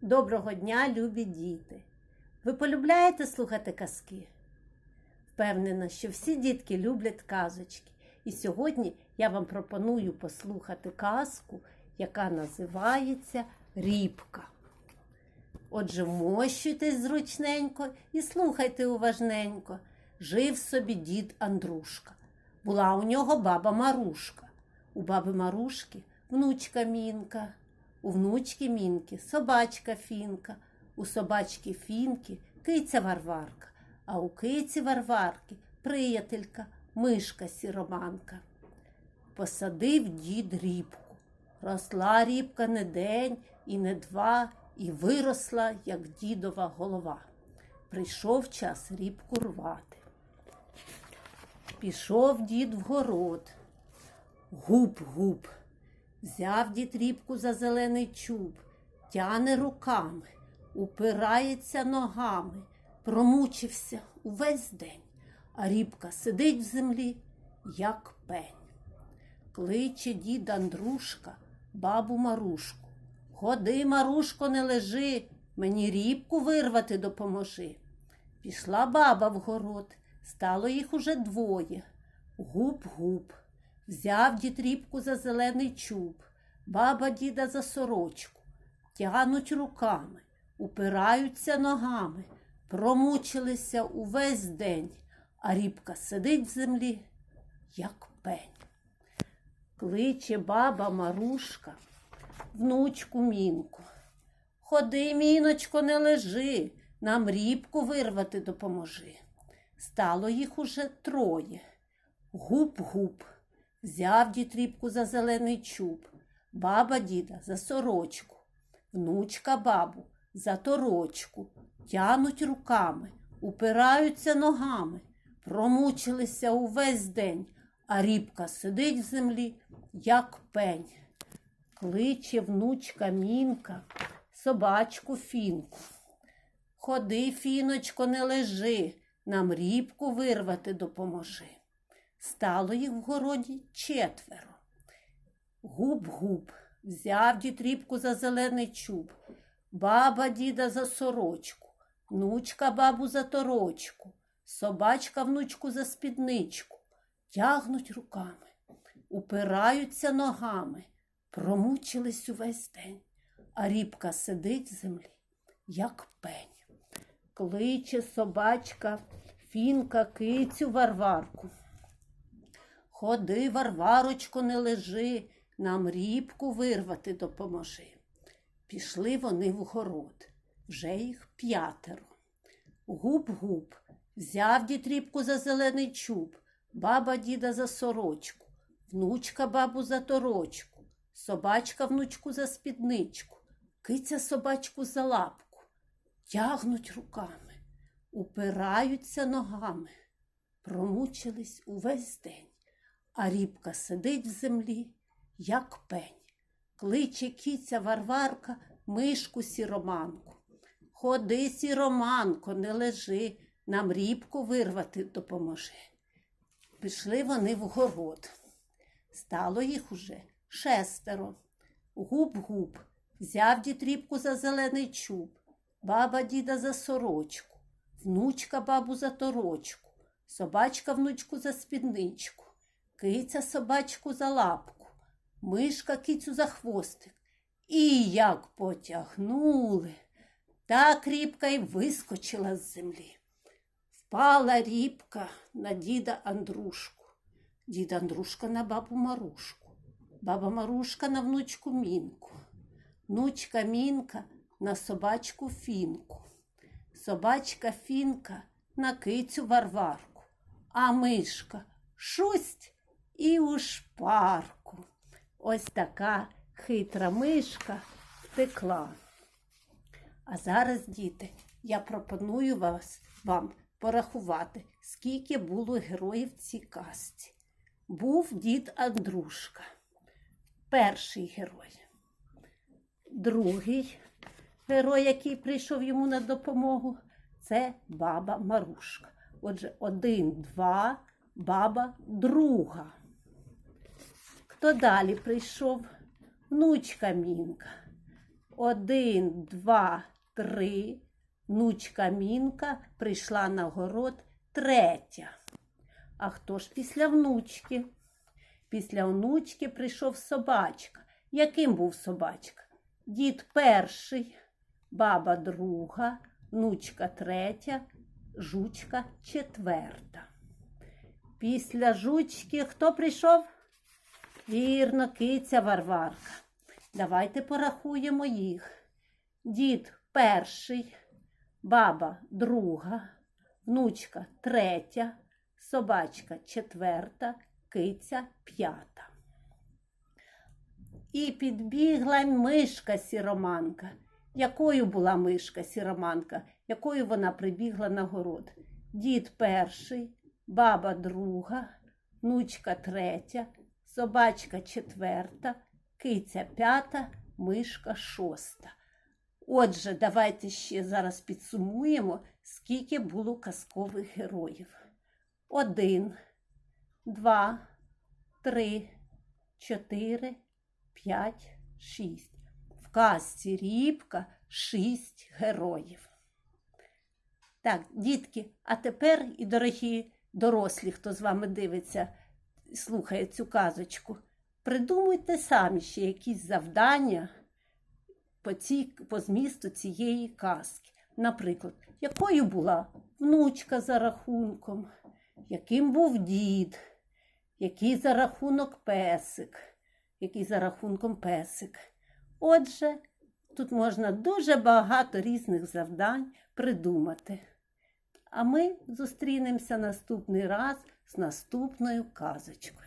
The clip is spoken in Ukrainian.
Доброго дня, любі діти! Ви полюбляєте слухати казки? Впевнена, що всі дітки люблять казочки. І сьогодні я вам пропоную послухати казку, яка називається Рібка. Отже, вмощуйтесь зручненько і слухайте уважненько. Жив собі дід Андрушка. Була у нього баба Марушка. У баби Марушки внучка Мінка. У внучки Мінки собачка Фінка, у собачки Фінки киця Варварка, а у киці Варварки приятелька, мишка сіроманка. Посадив дід рібку. Росла рібка не день і не два, і виросла, як дідова голова. Прийшов час рібку рвати. Пішов дід в город. Гуп-гуп. Взяв дід рібку за зелений чуб, тяне руками, упирається ногами, промучився увесь день, а рібка сидить в землі, як пень. Кличе дід Андрушка, бабу Марушку. Ходи, Марушко, не лежи, мені рібку вирвати допоможи. Пішла баба в город, стало їх уже двоє. Гуп-гуп. Взяв дід рібку за зелений чуб, баба діда за сорочку, тягнуть руками, упираються ногами, промучилися увесь день, а рібка сидить в землі, як пень. Кличе баба Марушка, внучку мінку. Ходи, міночко, не лежи, нам рібку вирвати допоможи. Стало їх уже троє. Гуп-гуп. Взяв дід рібку за зелений чуб, баба діда за сорочку, внучка бабу за торочку, тянуть руками, упираються ногами, промучилися увесь день, а рібка сидить в землі, як пень. Кличе внучка мінка, собачку фінку. Ходи, фіночко, не лежи, нам рібку вирвати допоможи. Стало їх в городі четверо. Губ-губ, взяв дід рібку за зелений чуб, баба діда за сорочку, внучка бабу за торочку, собачка внучку за спідничку, тягнуть руками, упираються ногами, промучились увесь день, а рібка сидить в землі, як пень. Кличе собачка, фінка, кицю, варварку. Ходи, Варварочко, не лежи, нам рібку вирвати допоможи. Пішли вони в город, вже їх п'ятеро. Гуп-гуп, взяв дід рібку за зелений чуб, баба діда за сорочку, внучка бабу за торочку, собачка внучку за спідничку, киця собачку за лапку, тягнуть руками, упираються ногами, промучились увесь день. А рібка сидить в землі, як пень. Кличе кіця Варварка мишку сіроманку. Ходи, сіроманко, не лежи, нам рібку вирвати допоможи. Пішли вони в город. Стало їх уже шестеро. Гуп-гуп, взяв дід рібку за зелений чуб, баба діда за сорочку, внучка бабу за торочку, собачка внучку за спідничку киця собачку за лапку, мишка кицю за хвостик. І як потягнули, так рібка й вискочила з землі. Впала рібка на діда Андрушку, дід Андрушка на бабу Марушку, баба Марушка на внучку Мінку, внучка Мінка на собачку Фінку, собачка Фінка на кицю Варварку, а мишка шусть і у шпарку. Ось така хитра мишка втекла. А зараз, діти, я пропоную вас, вам порахувати, скільки було героїв в цій казці. Був дід Андрушка, перший герой. Другий герой, який прийшов йому на допомогу, це баба Марушка. Отже, один, два, баба друга. Хто далі прийшов? Внучка Мінка. Один, два, три. Нучка Мінка прийшла на город третя. А хто ж після внучки? Після онучки прийшов собачка. Яким був собачка? Дід перший, баба друга, внучка третя, жучка четверта. Після жучки хто прийшов? Вірно, киця Варварка. Давайте порахуємо їх. Дід перший, баба друга, внучка третя, собачка четверта, киця п'ята. І підбігла мишка сіроманка. Якою була мишка сіроманка, якою вона прибігла на город? Дід перший, баба друга, внучка третя, собачка четверта, киця п'ята, мишка шоста. Отже, давайте ще зараз підсумуємо, скільки було казкових героїв. Один, два, три, чотири, п'ять, шість. В казці Рібка шість героїв. Так, дітки, а тепер і дорогі дорослі, хто з вами дивиться, слухає цю казочку, придумуйте самі ще якісь завдання по, цій, по змісту цієї казки. Наприклад, якою була внучка за рахунком, яким був дід, який за рахунок песик, який за рахунком песик. Отже, тут можна дуже багато різних завдань придумати. А ми зустрінемося наступний раз з наступною казочкою.